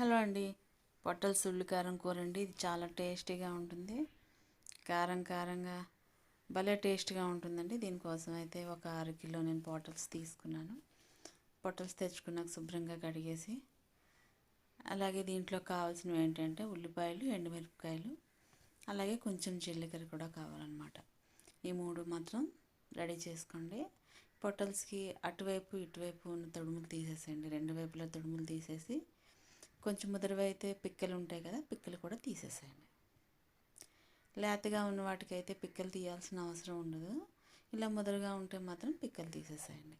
Hello అండి. పొట్టల సుళ్ళు కారం కూర అండి ఇది చాలా టేస్టీగా ఉంటుంది. కారం కారంగా భలే టేస్ట్గా ఉంటుందండి. దీనికోసం అయితే ఒక అర కిలో నేను పొటల్స్ తీసుకున్నాను. పొటల్స్ తెచ్చుకున్నాక శుభ్రంగా కడిగేసి అలాగే దీంట్లో కావాల్సినవి ఏంటంటే ఉల్లిపాయలు ఎండుమిరపకాయలు అలాగే కొంచెం జీలకర్ర కూడా కావాలన్నమాట. ఈ మూడు మాత్రం రెడీ చేసుకోండి. పొటల్స్కి అటువైపు ఇటువైపు ఉన్న తొడుములు తీసేసేయండి. రెండు వైపులా తొడుములు తీసేసి కొంచెం ముదరవైతే పిక్కలు ఉంటాయి కదా పిక్కలు కూడా తీసేసేయండి. లేతగా ఉన్న వాటికైతే పిక్కలు తీయాల్సిన అవసరం ఉండదు. ఇలా ముదరగా ఉంటే మాత్రం పిక్కలు తీసేసేయండి.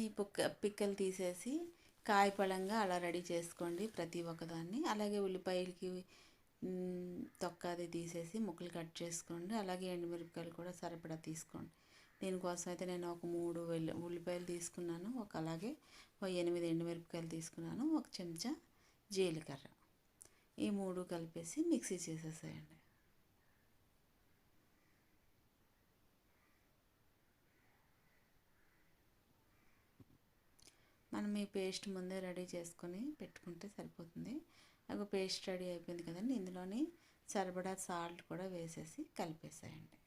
ఈ పుక్క పిక్కలు తీసేసి కాయపళంగా అలా రెడీ చేసుకోండి ప్రతి ఒక్కదాన్ని. అలాగే ఉల్లిపాయలకి తొక్క అది తీసేసి ముక్కలు కట్ చేసుకోండి. అలాగే ఎండుమిరపకాయలు కూడా సరిపడా తీసుకోండి. దీనికోసం అయితే నేను ఒక మూడు వెల్లి ఉల్లిపాయలు తీసుకున్నాను. ఒక అలాగే ఒక ఎనిమిది ఎండుమిరపకాయలు తీసుకున్నాను. ఒక చెంచా జీలకర్ర. ఈ మూడు కలిపేసి మిక్సీ చేసేసేయండి. మనం ఈ పేస్ట్ ముందే రెడీ చేసుకొని పెట్టుకుంటే సరిపోతుంది. నాకు పేస్ట్ రెడీ అయిపోయింది కదండి. ఇందులోని సరిపడా సాల్ట్ కూడా వేసేసి కలిపేసేయండి.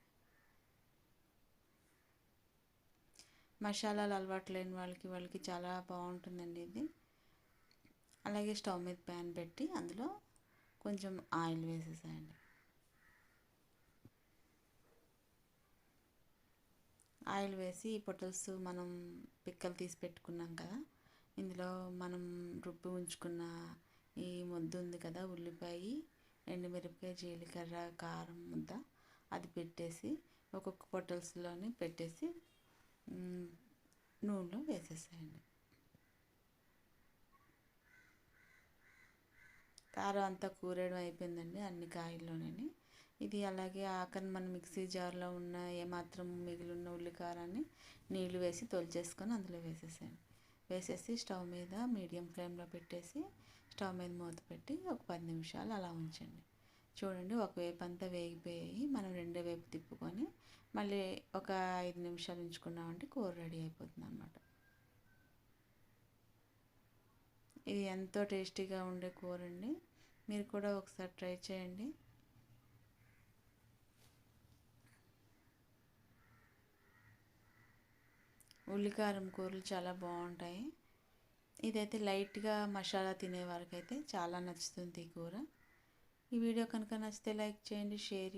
మసాలాలు అలవాటు లేని వాళ్ళకి వాళ్ళకి చాలా బాగుంటుందండి ఇది. అలాగే స్టవ్ మీద ప్యాన్ పెట్టి అందులో కొంచెం ఆయిల్ వేసేసాయండి. ఆయిల్ వేసి ఈ పొటల్స్ మనం పిక్కలు తీసి పెట్టుకున్నాం కదా ఇందులో మనం రుబ్బి ఉంచుకున్న ఈ ముద్ద ఉంది కదా ఉల్లిపాయ ఎండుమిరపకాయ జీలకర్ర కారం ముద్ద అది పెట్టేసి ఒక్కొక్క పొటల్స్లోని పెట్టేసి Mm. నూనెలో వేసేసేయండి కారం అంతా కూరేయడం అయిపోయిందండి అన్ని కాయల్లోనే ఇది అలాగే ఆఖరి మన మిక్సీ జార్లో ఉన్న ఏమాత్రం మిగిలిన ఉల్లికారాన్ని నీళ్ళు వేసి తొలిచేసుకొని అందులో వేసేసాను వేసేసి స్టవ్ మీద మీడియం ఫ్లేమ్లో పెట్టేసి స్టవ్ మీద మూత పెట్టి ఒక పది నిమిషాలు అలా ఉంచండి. చూడండి ఒకవైపు అంతా వేగిపోయాయి మనం రెండో వైపు తిప్పుకొని మళ్ళీ ఒక ఐదు నిమిషాలు ఉంచుకున్నామంటే కూర రెడీ అయిపోతుంది అనమాట ఇది ఎంతో టేస్టీగా ఉండే కూర అండి. మీరు కూడా ఒకసారి ట్రై చేయండి. ఉల్లికారం కూరలు చాలా బాగుంటాయి. ఇదైతే లైట్గా మసాలా తినే వారికైతే చాలా నచ్చుతుంది ఈ కూర. ఈ వీడియో కనుక నచ్చితే లైక్ చేయండి షేర్